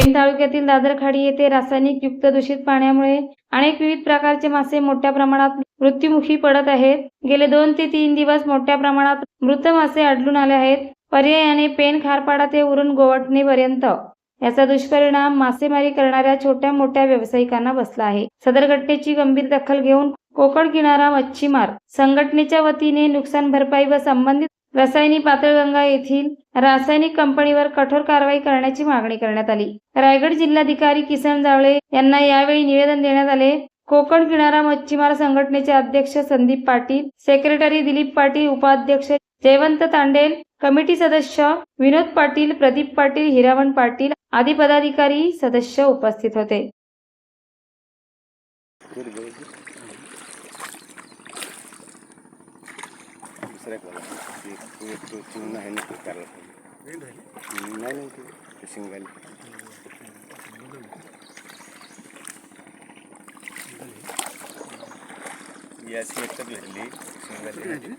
पेण तालुक्यातील दादरखाडी येथे रासायनिक युक्त दूषित पाण्यामुळे अनेक विविध प्रकारचे मासे मोठ्या प्रमाणात मृत्युमुखी पडत आहेत. गेले दोन ते तीन दिवस मोठ्या प्रमाणात मृत मासे आढळून आले आहेत. पर्यायाने पेन खारपाडा ते उरून गोवटणेपर्यंत. याचा दुष्परिणाम मासेमारी करणाऱ्या छोट्या मोठ्या व्यावसायिकांना बसला आहे. सदर घटनेची गंभीर दखल घेऊन कोकण किनारा मच्छीमार संघटनेच्या वतीने नुकसान भरपाई व संबंधित रसायनी पातळगंगा येथील रासायनिक कंपनीवर कठोर कारवाई करण्याची मागणी करण्यात आली. रायगड जिल्हाधिकारी किसन जावळे यांना यावेळी निवेदन देण्यात आले. कोकण किनारा मच्छीमार संघटनेचे अध्यक्ष संदीप पाटील सेक्रेटरी दिलीप पाटील उपाध्यक्ष जयवंत तांडेल कमिटी सदस्य विनोद पाटील प्रदीप पाटील हिरावण पाटील आदी पदाधिकारी सदस्य उपस्थित होते. दुसऱ्या कोणाला? एक एक तो चिमणा आहे ना ते करायला पाहिजे. नाही नाही ते फिशिंग व्हॅली याची एकच भेटली फिशिंग व्हॅली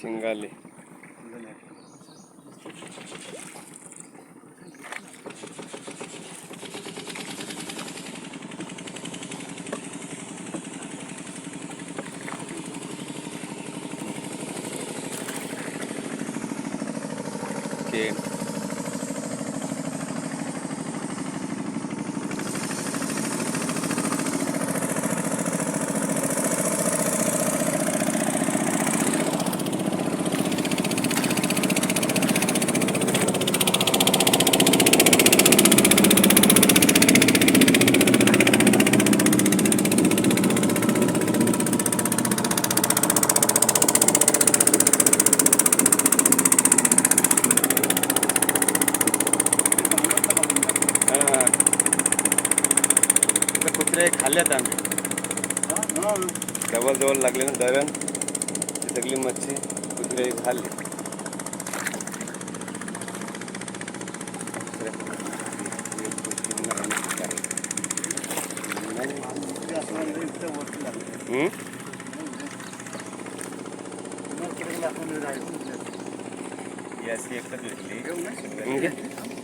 शिंगाले si कुत्रे खाल्ल्यात आम्ही जवळ जवळ लागले ना धरण ती सगळी मच्छी कुत्रे खाल्ली? याची एकच भेटली घे.